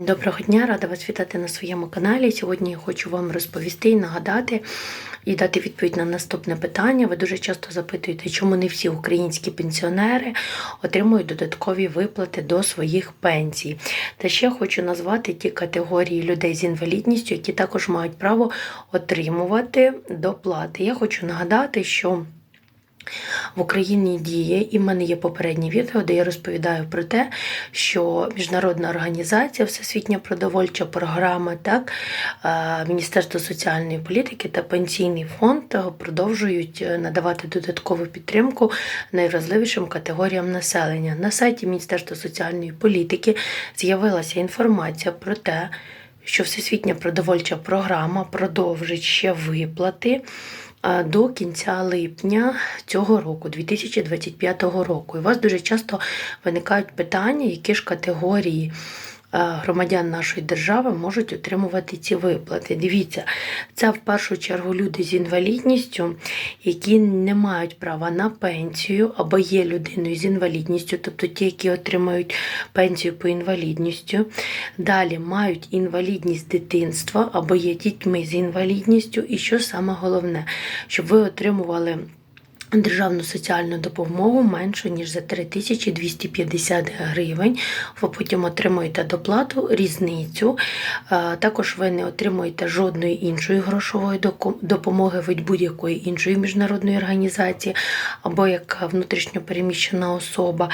Доброго дня, рада вас вітати на своєму каналі. Сьогодні я хочу вам розповісти і нагадати і дати відповідь на наступне питання. Ви дуже часто запитуєте, чому не всі українські пенсіонери отримують додаткові виплати до своїх пенсій. Та ще хочу назвати ті категорії людей з інвалідністю, які також мають право отримувати доплати. Я хочу нагадати, що в Україні діє, і в мене є попереднє відео, де я розповідаю про те, що міжнародна організація, Всесвітня продовольча програма, так, е, Міністерство соціальної політики та Пенсійний фонд е, продовжують е, надавати додаткову підтримку найвразливішим категоріям населення. На сайті Міністерства соціальної політики з'явилася інформація про те, що Всесвітня продовольча програма продовжить ще виплати до кінця липня цього року, 2025 року. І у вас дуже часто виникають питання, які ж категорії громадян нашої держави можуть отримувати ці виплати. Дивіться, це в першу чергу люди з інвалідністю, які не мають права на пенсію або є людиною з інвалідністю, тобто ті, які отримують пенсію по інвалідністю. Далі мають інвалідність дитинства або є дітьми з інвалідністю. І що саме головне, щоб ви отримували. Державну соціальну допомогу меншу, ніж за 3250 гривень. Ви потім отримуєте доплату, різницю. Е, Також ви не отримуєте жодної іншої грошової допомоги від будь-якої іншої міжнародної організації або як внутрішньопереміщена особа.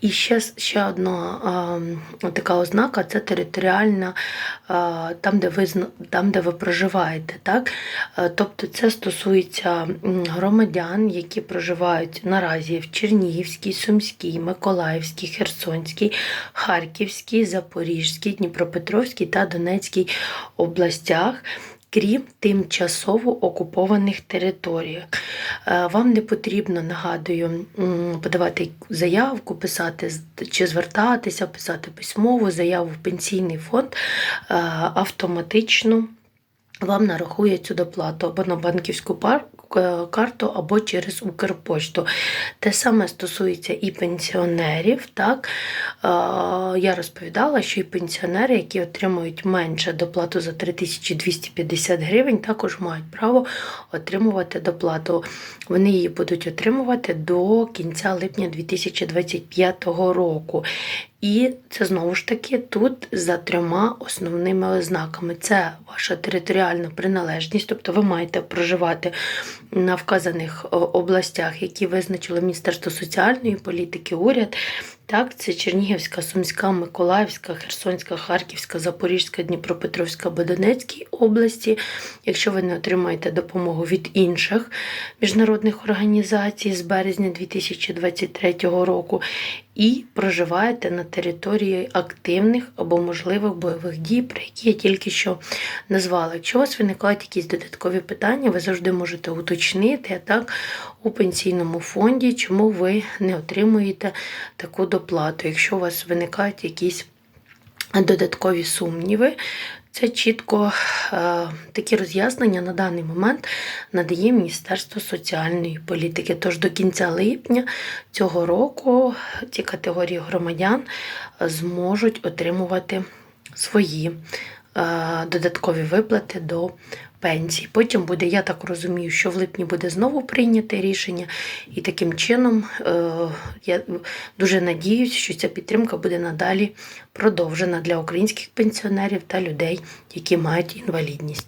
І ще, ще одна е, така ознака це територіальна, е, там, де ви, там, де ви проживаєте. Так? Е, Тобто це стосується громадян, які проживають наразі в Чернігівській, Сумській, Миколаївській, Херсонській, Харківській, Запорізькій, Дніпропетровській та Донецькій областях. Крім тимчасово окупованих територій. Е, Вам не потрібно, нагадую, подавати заявку, писати чи звертатися, писати письмову заяву в пенсійний фонд е, автоматично вам нарахує цю доплату або на банківську карту, або через Укрпошту. Те саме стосується і пенсіонерів. Так? Е, Я розповідала, що і пенсіонери, які отримують менше доплату за 3250 гривень, також мають право отримувати доплату. Вони її будуть отримувати до кінця липня 2025 року. І це знову ж таки тут за трьома основними ознаками: це ваша територіальна приналежність, тобто ви маєте проживати на вказаних областях, які визначило Міністерство соціальної політики, уряд. Так, це Чернігівська, Сумська, Миколаївська, Херсонська, Харківська, Запорізька, Дніпропетровська Донецькій області. Якщо ви не отримаєте допомогу від інших міжнародних організацій з березня 2023 року і проживаєте на території активних або можливих бойових дій, про які я тільки що назвала. Якщо у вас виникають якісь додаткові питання, ви завжди можете уточнити так, у пенсійному фонді, чому ви не отримуєте таку доплату. Якщо у вас виникають якісь додаткові сумніви, це чітко е, такі роз'яснення на даний момент надає Міністерство соціальної політики. Тож до кінця липня цього року ці категорії громадян е, зможуть отримувати свої е, додаткові виплати до пенсій. Потім буде, я так розумію, що в липні буде знову прийняте рішення, і таким чином е, я дуже надіюсь, що ця підтримка буде надалі продовжена для українських пенсіонерів та людей, які мають інвалідність.